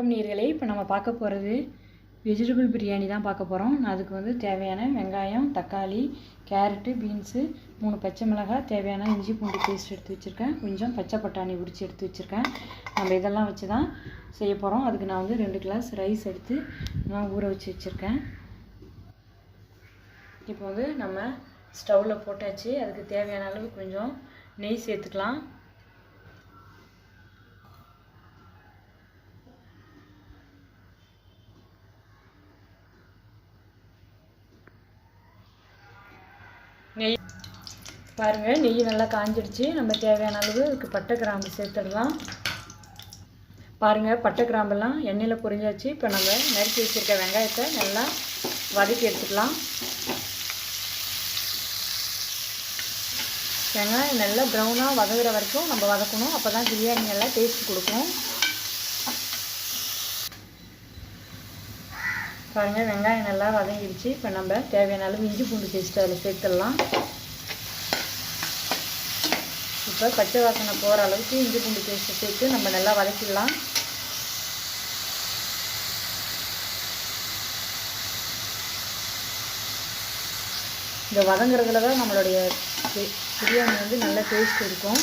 வணக்கம் நீர்களே. இப்போ நம்ம பார்க்க போகிறது வெஜிடபிள் பிரியாணி தான் பார்க்க போகிறோம் நான் அதுக்கு வந்து தேவையான வெங்காயம் தக்காளி கேரட்டு பீன்ஸு மூணு பச்சை மிளகாய் தேவையான இஞ்சி பூண்டு பேஸ்ட் எடுத்து வச்சுருக்கேன். கொஞ்சம் பச்சை பட்டாணி உரித்து எடுத்து வச்சுருக்கேன். நம்ம இதெல்லாம் வச்சு தான் செய்ய போகிறோம் அதுக்கு நான் வந்து ரெண்டு கிளாஸ் ரைஸ் எடுத்து நான் ஊற வச்சு வச்சுருக்கேன். இப்போ வந்து நம்ம ஸ்டவ்வில் போட்டாச்சு. அதுக்கு தேவையான அளவு கொஞ்சம் நெய் சேர்த்துக்கலாம். நெய். பாருங்கள் நெய் நல்லா காஞ்சிடுச்சு. நம்ம தேவையான அளவு இதுக்கு பட்டை கிராம்பு சேர்த்துடலாம். பாருங்கள் பட்டை கிராம்பெல்லாம் எண்ணெயில் பொரிஞ்சாச்சு. இப்போ நம்ம நறுக்கி வச்சுருக்க வெங்காயத்தை நல்லா வதக்கி எடுத்துக்கலாம். வெங்காயம் நல்லா ப்ரௌனாக வதங்குற வரைக்கும் நம்ம வதக்கணும். அப்போ தான் பிரியாணி நல்லா டேஸ்ட் கொடுக்கும். பாருங்கள் வெங்காயம் நல்லா வதங்கிடுச்சு. இப்போ நம்ம தேவையான அளவு இஞ்சி பூண்டு பேஸ்ட்டு அதில் சேர்த்துடலாம். இப்போ பச்சை வாசனை போகிற அளவுக்கு இஞ்சி பூண்டு பேஸ்ட்டு சேர்த்து நம்ம நல்லா வதக்கிடலாம். இந்த வதங்குறதுல தான் நம்மளுடைய பிரியாணி வந்து நல்ல டேஸ்ட் இருக்கும்.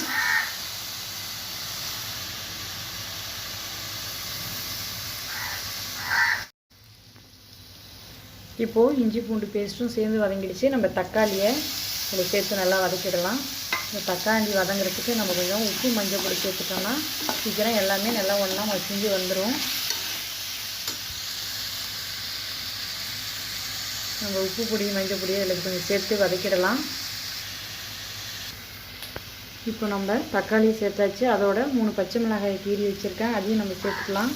இப்போது இஞ்சி பூண்டு பேஸ்ட்டும் சேர்ந்து வதங்கிடுச்சு. நம்ம தக்காளியை இதை சேர்த்து நல்லா வதக்கிடலாம். இந்த தக்காளி வதங்குறதுக்கு நம்ம கொஞ்சம் உப்பு மஞ்சள் பொடி சேர்த்துட்டோம்னா சீக்கிரம் எல்லாமே நல்லா ஒன்றா மசிஞ்சு வந்துடும் நம்ம உப்பு பொடி மஞ்சள் பொடி இதில் கொஞ்சம் சேர்த்து வதக்கிடலாம். இப்போ நம்ம தக்காளி சேர்த்தாச்சு. அதோட மூணு பச்சை மிளகாய் கீறி வச்சுருக்கேன். அதையும் நம்ம சேர்த்துக்கலாம்.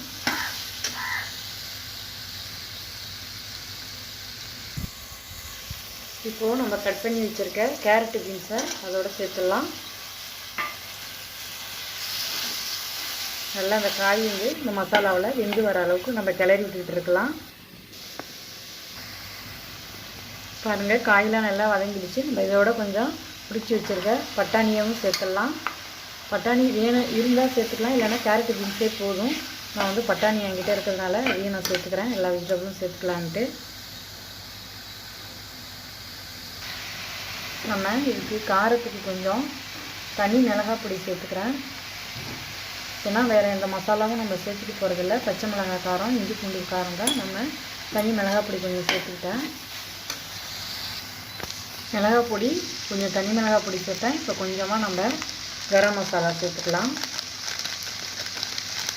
இப்போது நம்ம கட் பண்ணி வச்சுருக்க கேரட்டு பீன்ஸை அதோட சேர்த்துடலாம். நல்லா அந்த காய் வந்து இந்த மசாலாவில் வெந்து வர அளவுக்கு நம்ம கிளறி விட்டுட்டு இருக்கலாம். பாருங்கள் காயெலாம் நல்லா வதங்கிடுச்சு. நம்ம இதோட கொஞ்சம் பிடிச்சி வச்சுருக்க பட்டாணியாகவும் சேர்த்துடலாம். பட்டாணி வேணும் இருந்தால் சேர்த்துக்கலாம் இல்லைன்னா கேரட்டு பீன்ஸே போதும். நான் வந்து பட்டாணி என்கிட்ட இருக்கிறதுனால அதையும் நான் சேர்த்துக்கிறேன். எல்லா வெஜிடபிளும் சேர்த்துக்கலான்ட்டு நம்ம இதுக்கு காரத்துக்கு கொஞ்சம் தனி மிளகாய் பொடி சேர்த்துக்கிறேன். ஏன்னா வேறு எந்த மசாலாவும் நம்ம சேர்த்துட்டு போகிறதில்ல பச்சை மிளகாய் காரம் இஞ்சி பூண்டு காரம் தான் நம்ம தனி மிளகாய் பொடி கொஞ்சம் சேர்த்துக்கிட்டேன். மிளகாய் பொடி கொஞ்சம் தனி மிளகாய் பொடி சேர்த்தேன். இப்போ கொஞ்சமாக நம்ம கரம் மசாலா சேர்த்துக்கலாம்.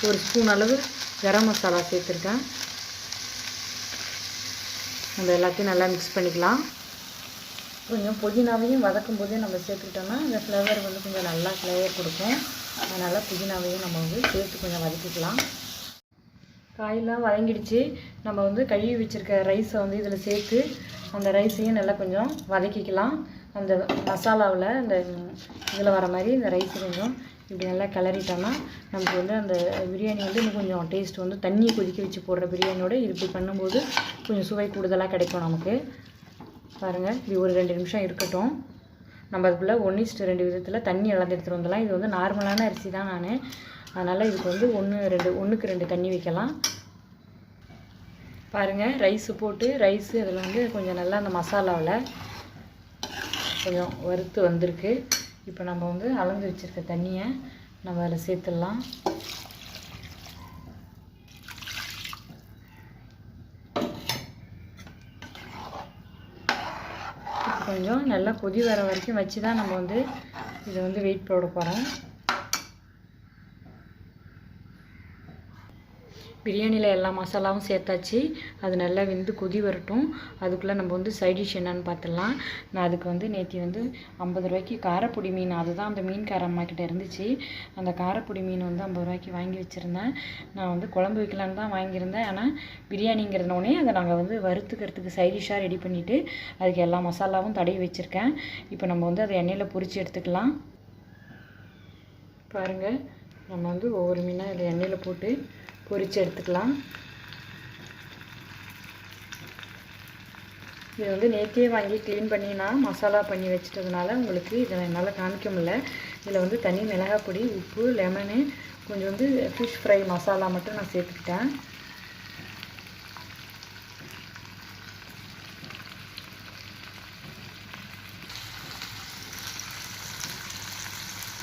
ஒரு ஸ்பூன் அளவு கரம் மசாலா சேர்த்துருக்கேன். நம்ம எல்லாத்தையும் நல்லா மிக்ஸ் பண்ணிக்கலாம். கொஞ்சம் புதினாவையும் வதக்கும் போதே நம்ம சேர்த்துக்கிட்டோம்னா அந்த ஃப்ளேவர் வந்து கொஞ்சம் நல்லா ஃப்ளேவர் கொடுக்கும். அதனால் புதினாவையும் நம்ம வந்து சேர்த்து கொஞ்சம் வதக்கிக்கலாம். காயெல்லாம் வதங்கிடுச்சு. நம்ம வந்து கழுவி வச்சுருக்க ரைஸை வந்து இதில் சேர்த்து அந்த ரைஸையும் நல்லா கொஞ்சம் வதக்கிக்கலாம். அந்த மசாலாவில் அந்த இதில் வர மாதிரி இந்த ரைஸ் கொஞ்சம் இப்படி நல்லா கிளறிட்டோம்னா நமக்கு வந்து அந்த பிரியாணி வந்து இன்னும் கொஞ்சம் டேஸ்ட் வந்து தண்ணி கொதிக்க வச்சு போடுற பிரியாணியோட இப்படி பண்ணும்போது கொஞ்சம் சுவை கூடுதலாக கிடைக்கும் நமக்கு. பாருங்கள் இது ஒரு ரெண்டு நிமிஷம் இருக்கட்டும். நம்ம அதுக்குள்ளே ஒன்று இஸ்ட்டு ரெண்டு விதத்தில் தண்ணி அளந்து எடுத்துகிட்டு வந்துடலாம். இது வந்து நார்மலான அரிசி தான் நான். அதனால் இதுக்கு வந்து ஒன்று ரெண்டு ஒன்றுக்கு ரெண்டு தண்ணி வைக்கலாம். பாருங்கள் ரைஸு போட்டு ரைஸு அதில் வந்து கொஞ்சம் நல்லா அந்த மசாலாவில் கொஞ்சம் வறுத்து வந்திருக்கு. இப்போ நம்ம வந்து அளந்து வச்சுருக்க தண்ணியை நம்ம அதில் சேர்த்துடலாம். கொஞ்சம் நல்லா கொதி வர வரைக்கும் வச்சு தான் நம்ம வந்து இதை வந்து வெயிட் போட போகிறோம் பிரியாணியில் எல்லா மசாலாவும் சேர்த்தாச்சு. அது நல்லா வெந்து கொதி வரட்டும். அதுக்குள்ளே நம்ம வந்து சைடிஷ் என்னென்னு என்னன்னு பார்த்துடலாம். நான் அதுக்கு வந்து நேற்று வந்து ஐம்பது ரூபாய்க்கு காரப்பொடி மீன். அதுதான் அந்த மீன்கார அம்மா கிட்ட இருந்துச்சு. அந்த காரப்பொடி மீன் வந்து ஐம்பது ரூபாய்க்கு வாங்கி வச்சுருந்தேன். நான் வந்து குழம்பு வைக்கலான்னு தான் வாங்கியிருந்தேன். ஆனால் பிரியாணிங்கிறதுனோடனே அதை நாங்கள் வந்து வறுத்துக்கிறதுக்கு சைடிஷாக ரெடி பண்ணிவிட்டு அதுக்கு எல்லா மசாலாவும் தடவி வச்சுருக்கேன். இப்போ நம்ம வந்து அதை எண்ணெயில் பொரித்து எடுத்துக்கலாம். பாருங்கள் நம்ம வந்து ஒவ்வொரு மீனாக இதை எண்ணெயில் போட்டு பொரித்து எடுத்துக்கலாம். இது வந்து நேற்றே வாங்கி க்ளீன் பண்ணி நான் மசாலா பண்ணி வச்சிட்டதுனால உங்களுக்கு இதை என்னால் காமிக்க முடியல. இதில் வந்து தனி மிளகாய் பொடி உப்பு லெமனு கொஞ்சம் வந்து ஃபிஷ் ஃப்ரை மசாலா மட்டும் நான் சேர்த்துக்கிட்டேன்.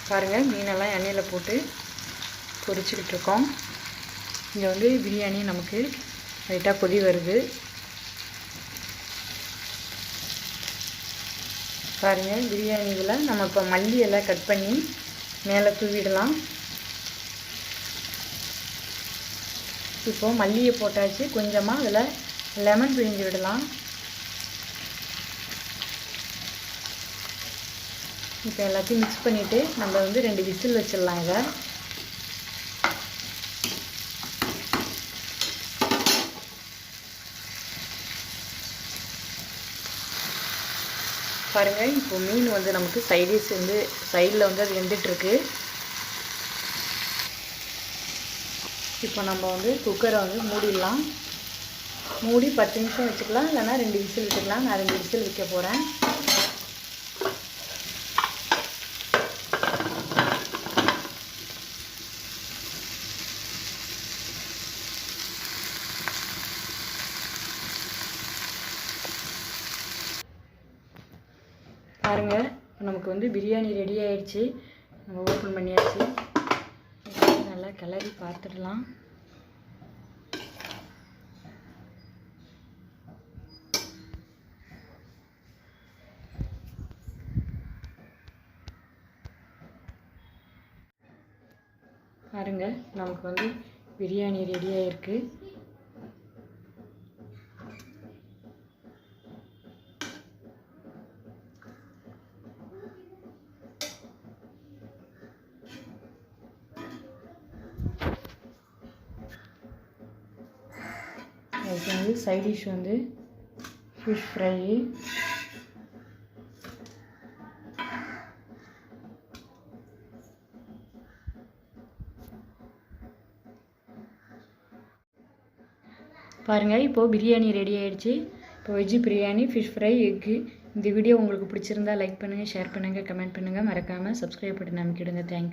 பாருங்கள் மீனெல்லாம் எண்ணெயில் போட்டு பொரிச்சுக்கிட்டு இருக்கோம். இங்கே வந்து பிரியாணி நமக்கு லைட்டாக கொதி வருது. பாருங்கள் பிரியாணியில் நம்ம இப்போ மல்லி எல்லாம் கட் பண்ணி மேலே தூவிடலாம். இப்போது மல்லியை போட்டாச்சு கொஞ்சமாக அதில் லெமன் பிழிஞ்சு விடலாம். இப்போ எல்லாத்தையும் மிக்ஸ் பண்ணிவிட்டு நம்ம வந்து ரெண்டு விசில் வச்சிடலாம் இதை. பாருங்கள் இப்போ மீன் வந்து நமக்கு சைடிஸ் வந்து சைடில் வந்து அது வெந்துட்டுருக்கு. இப்போ நம்ம வந்து குக்கரை வந்து மூடிடலாம். மூடி பத்து நிமிஷம் வச்சுக்கலாம் இல்லைன்னா ரெண்டு விசில் விட்டுக்கலாம். நான் ரெண்டு விசில் வைக்க போகிறேன் பாருங்கள் நமக்கு வந்து பிரியாணி ரெடி ஆயிடுச்சு. நம்ம ஓப்பன் பண்ணியாச்சு. நல்லா கிளறி பார்த்துடலாம். பாருங்கள் நமக்கு வந்து பிரியாணி ரெடி ஆகிருக்கு அதுக்கு வந்து சைட் டிஷ் வந்து ஃபிஷ் ஃப்ரை பாருங்கள் இப்போது பிரியாணி ரெடி ஆகிடுச்சு இப்போ வெஜ்ஜு பிரியாணி ஃபிஷ் ஃப்ரை எக்கு இந்த வீடியோ உங்களுக்கு பிடிச்சிருந்தா லைக் பண்ணுங்கள் ஷேர் பண்ணுங்கள் கமெண்ட் பண்ணுங்கள் மறக்காமல் சப்ஸ்கிரைப் பண்ணி நமக்கிடுங்க தேங்க்யூ